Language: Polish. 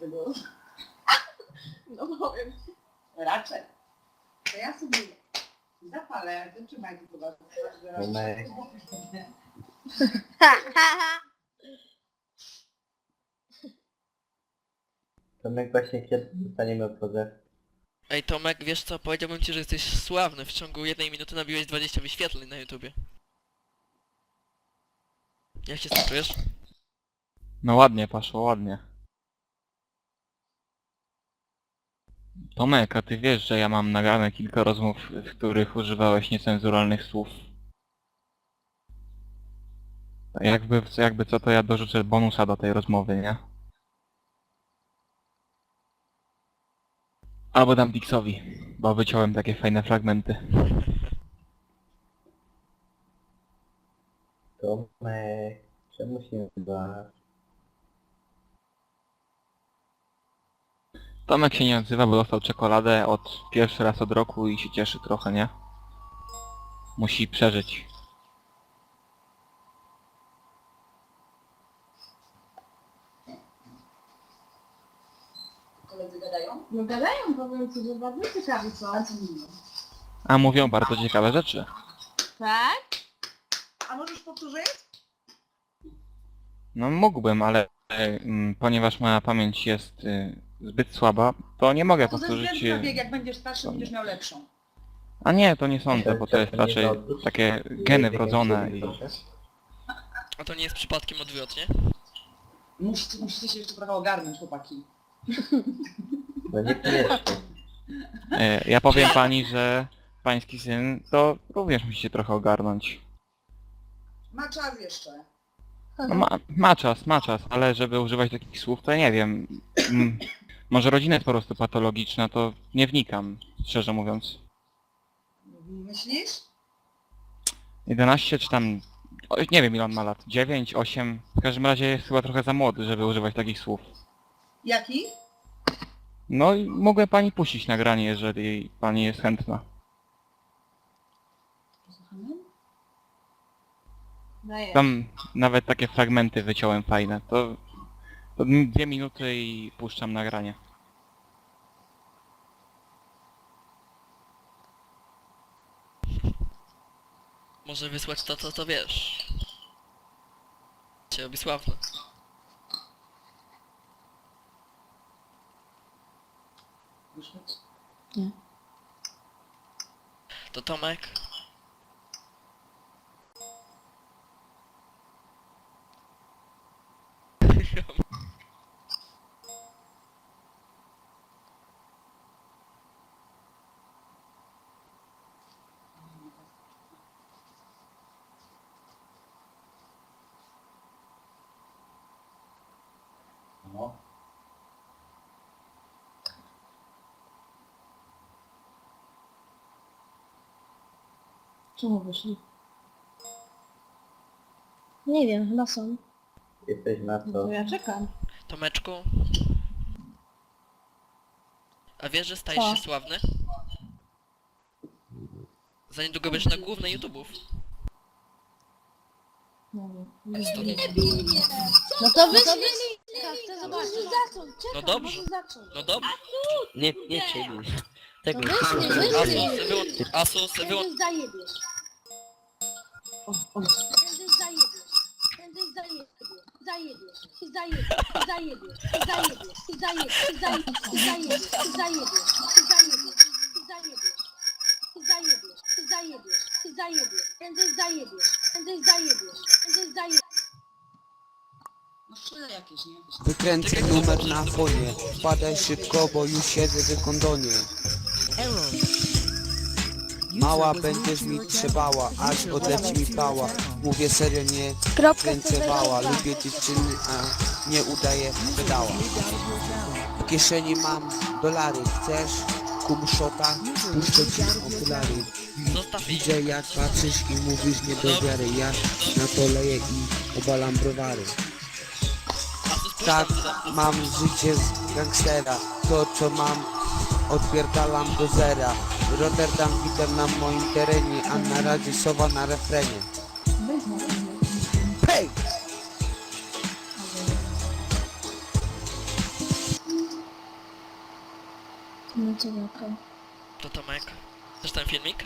Tego... No powiem ci. Raczej. To ja sobie zapalę, to trzymaj tu chyba. Numerek. Ha, ha, ha. Tomek właśnie kiedy dostaniemy pozew. Ej Tomek, wiesz co, powiedziałbym ci, że jesteś sławny. W ciągu jednej minuty nabiłeś 20 wyświetleń na YouTubie. Jak się z tym czujesz? No ładnie poszło, ładnie. Tomek, a ty wiesz, że ja mam nagrane kilka rozmów, w których używałeś niecenzuralnych słów. Jakby, jakby co, to ja dorzucę bonusa do tej rozmowy, nie? Albo dam Dixowi, bo wyciąłem takie fajne fragmenty. Tomek, czemu się nie Tomek się nie odzywa, bo dostał czekoladę od pierwszy raz od roku i się cieszy trochę, nie? Musi przeżyć. Koledzy gadają? No gadają, powiem ci, że bardzo ciekawi są. A co mówią? A mówią bardzo ciekawe rzeczy. Tak? A możesz powtórzyć? No mógłbym, ale e, mm, ponieważ moja pamięć jest y, zbyt słaba, to nie mogę To ze powtórzyć... względu na wiek, jak będziesz starszy, będziesz miał lepszą. A nie, to nie sądzę, bo to jest raczej takie geny wrodzone i... A to nie jest przypadkiem odwrotnie? Musicie, musicie się jeszcze trochę ogarnąć, chłopaki. No. E, Ja powiem pani, że pański syn to również musi się trochę ogarnąć. Ma czas jeszcze. No ma, ma czas, ma czas, ale żeby używać takich słów, to ja nie wiem. Mm, Może rodzina jest po prostu patologiczna, to nie wnikam, szczerze mówiąc. Myślisz? 11 czy tam... o, Nie wiem ile on ma lat. 9, 8. W każdym razie jest chyba trochę za młody, żeby używać takich słów. Jaki? No i mogę pani puścić nagranie, jeżeli pani jest chętna. Daję. Tam nawet takie fragmenty wyciąłem fajne. To, to dwie minuty i puszczam nagranie. Może wysłać to, co to wiesz. Cię robi sławny. Wyszedł. To Tomek. No. Czemu wyszli? Nie wiem, chyba są. Jesteś na No co? to ja czekam. Tomeczku. A wiesz, że stajesz Co? się sławny? Za niedługo będziesz na głównej YouTubów. Nie wiem. No to wyszli. Chcę zobaczyć. No dobrze. No dobrze. Nie, nie ciebie. Tego To wyszli, wyszli. Asus, wyłącz... Asus, wyłącz... Prędzej zajebiesz. O, o. Prędzej zajebiesz. Prędzej zajebiesz. Zajebiesz. Zajebiesz. Zajebiesz. Zajebiesz. Zajebiesz. Zajebiesz. Zajebiesz. Zajebiesz. Zajebiesz. Zajebiesz. Zajebiesz. Zajebiesz. Zajebiesz. Prędzej zajebiesz. Prędzej zajebiesz. Prędzej zajebiesz. No szczere jakieś, nie? Wykręcę numer na fonie. Wpadaj szybko, bo już siedzę w kondonie. Mała będziesz mi trzebała, aż odleci mi pała Mówię serio, nie kręcę wała Lubię dziewczyny, a nie udaję pedała W kieszeni mam dolary, chcesz? Kum shota, puszczę ci okulary. Zostaw ich. Widzę jak patrzysz i mówisz nie do wiary. Ja na to leję i obalam browary tak mam życie z gangstera To co mam odpierdalam do zera Rotterdam witam na moim terenie A na razie sowa na refrenie Hej! No to okej. To Tomek, chcesz ten filmik?